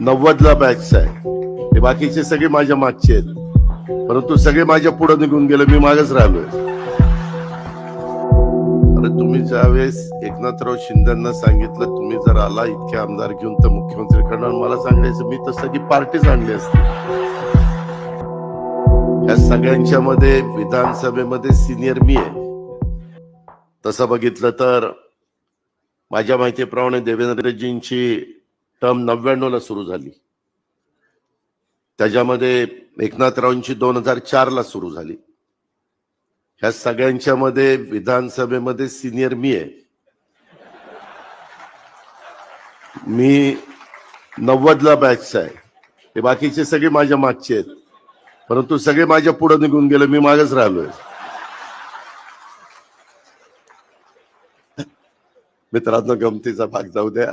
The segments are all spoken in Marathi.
नव्वदला बॅच आहे. हे बाकीचे सगळे माझ्या मागचे आहेत. परंतु सगळे माझ्या पुढे निघून गेले मी मागच राहिलोय. अरे तुम्ही ज्यावेळेस एकनाथराव शिंदेना सांगितलं तुम्ही जर आला इतके आमदार घेऊन तर मुख्यमंत्री करणार. मला सांगायचं मी तर सगळी पार्टीच आणली असते. या सगळ्यांच्या मध्ये विधानसभेमध्ये सिनियर मी आहे. तसं बघितलं तर माझ्या माहितीप्रमाणे देवेंद्रजींची टर्म नव्याण्णव ला सुरू झाली. त्याच्यामध्ये एकनाथरावांची दोन हजार चार ला सुरू झाली. ह्या सगळ्यांच्या मध्ये विधानसभेमध्ये सिनियर मी आहे. मी नव्वदला बॅच आहे. हे बाकीचे सगळे माझ्या मागचे आहेत. परंतु सगळे माझ्या पुढे निघून गेले मी मागच राहिलोय. मित्रांनो गमतीचा भाग जाऊ द्या.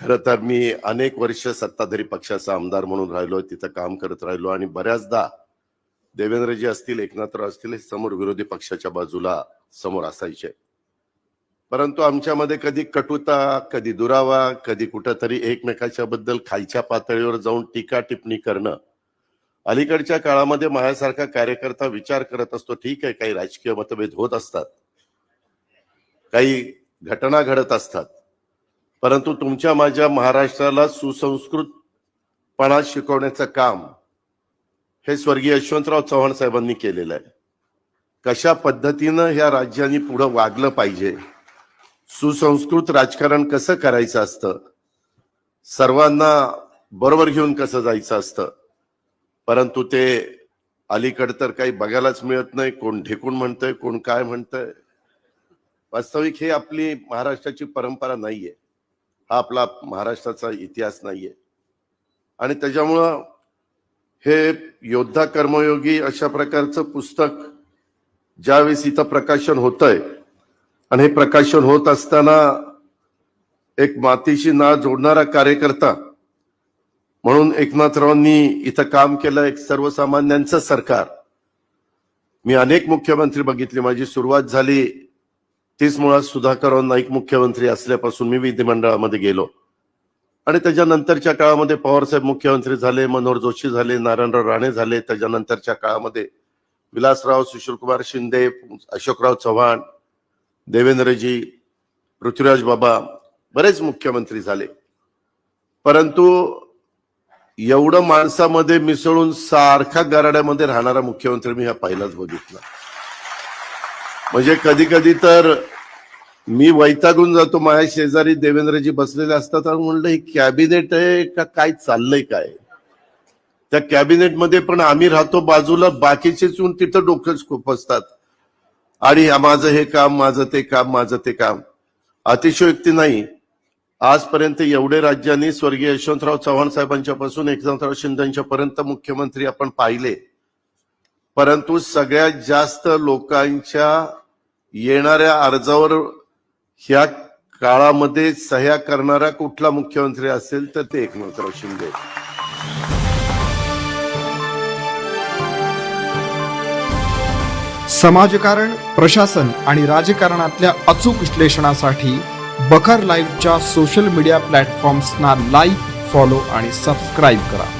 खर तर मी अनेक वर्ष सत्ताधारी पक्षाचा आमदार म्हणून राहिलो तिथं काम करत राहिलो आणि बऱ्याचदा देवेंद्रजी असतील एकनाथराव असतील हे समोर विरोधी पक्षाच्या बाजूला समोर असायचे. परंतु आमच्यामध्ये कधी कटुता कधी दुरावा कधी कुठंतरी एकमेकाच्या बद्दल खालच्या पातळीवर जाऊन टीका टिप्पणी करणं. अलीकडच्या काळामध्ये माझ्यासारखा कार्यकर्ता विचार करत असतो ठीक आहे काही राजकीय मतभेद होत असतात. काही घटना घडत असतात. परंतु तुमच्या माझ्या महाराष्ट्राला सुसंस्कृतपणा शिकवण्याचं काम हे स्वर्गीय यशवंतराव चव्हाण साहेबांनी केलेलं आहे. कशा पद्धतीनं ह्या राज्याने पुढं वागलं पाहिजे? सुसंस्कृत राजकारण कसं करायचं असतं? सर्वांना बरोबर घेऊन कसं जायचं असतं? परंतु ते अलीकड तर काही बघायलाच मिळत नाही कोण ढेकून म्हणतंय कोण काय म्हणतंय. वास्तविक हे आपली महाराष्ट्राची परंपरा नाहीये. हा आपला महाराष्ट्राचा इतिहास नाहीये. आणि त्याच्यामुळं हे योद्धा कर्मयोगी अशा प्रकारचं पुस्तक ज्यावेळेस इथं प्रकाशन होतंय आणि हे प्रकाशन होत असताना एक मातीशी ना जोडणारा कार्यकर्ता म्हणून एकनाथरावांनी इथं काम केलं एक सर्वसामान्यांचं सरकार. मी अनेक मुख्यमंत्री बघितले माझी सुरुवात झाली तीच मुळात सुधाकरराव नाईक मुख्यमंत्री असल्यापासून मी विधिमंडळामध्ये गेलो. आणि त्याच्यानंतरच्या काळामध्ये पवारसाहेब मुख्यमंत्री झाले मनोहर जोशी झाले नारायणराव राणे झाले. त्याच्यानंतरच्या काळामध्ये विलासराव सुशीलकुमार शिंदे अशोकराव चव्हाण देवेंद्रजी पृथ्वीराज बाबा बरेच मुख्यमंत्री झाले. परंतु एवढं माणसामध्ये मिसळून सारखा गराड्यामध्ये राहणारा मुख्यमंत्री मी हा पहिलाच बघितला. म्हणजे कधी कधी तर मी वैतागून जातो माझ्या शेजारी देवेंद्रजी बसलेले असतात आणि म्हणलं हे कॅबिनेट आहे का काय चाललंय काय? त्या कॅबिनेटमध्ये पण आम्ही राहतो बाजूला बाकीचेच येऊन तिथं डोकंच खुपसतात आणि माझं हे काम माझं ते काम माझं ते काम. अतिशयोक्ती नाही. आजपर्यंत एवढे राज्यांनी स्वर्गीय यशवंतराव चव्हाण साहेबांच्या पासून एकनाथराव शिंदेच्या पर्यंत मुख्यमंत्री आपण पाहिले. परंतु सगळ्यात जास्त लोकांच्या येणाऱ्या अर्जावर ह्या काळामध्ये सह्या करणारा कुठला मुख्यमंत्री असेल तर ते एकनाथराव शिंदे. समाजकारण प्रशासन आणि राजकारणातल्या अचूक विश्लेषणासाठी बखर लाईव्हच्या सोशल मीडिया प्लॅटफॉर्म्सना लाईक फॉलो आणि सबस्क्राईब करा.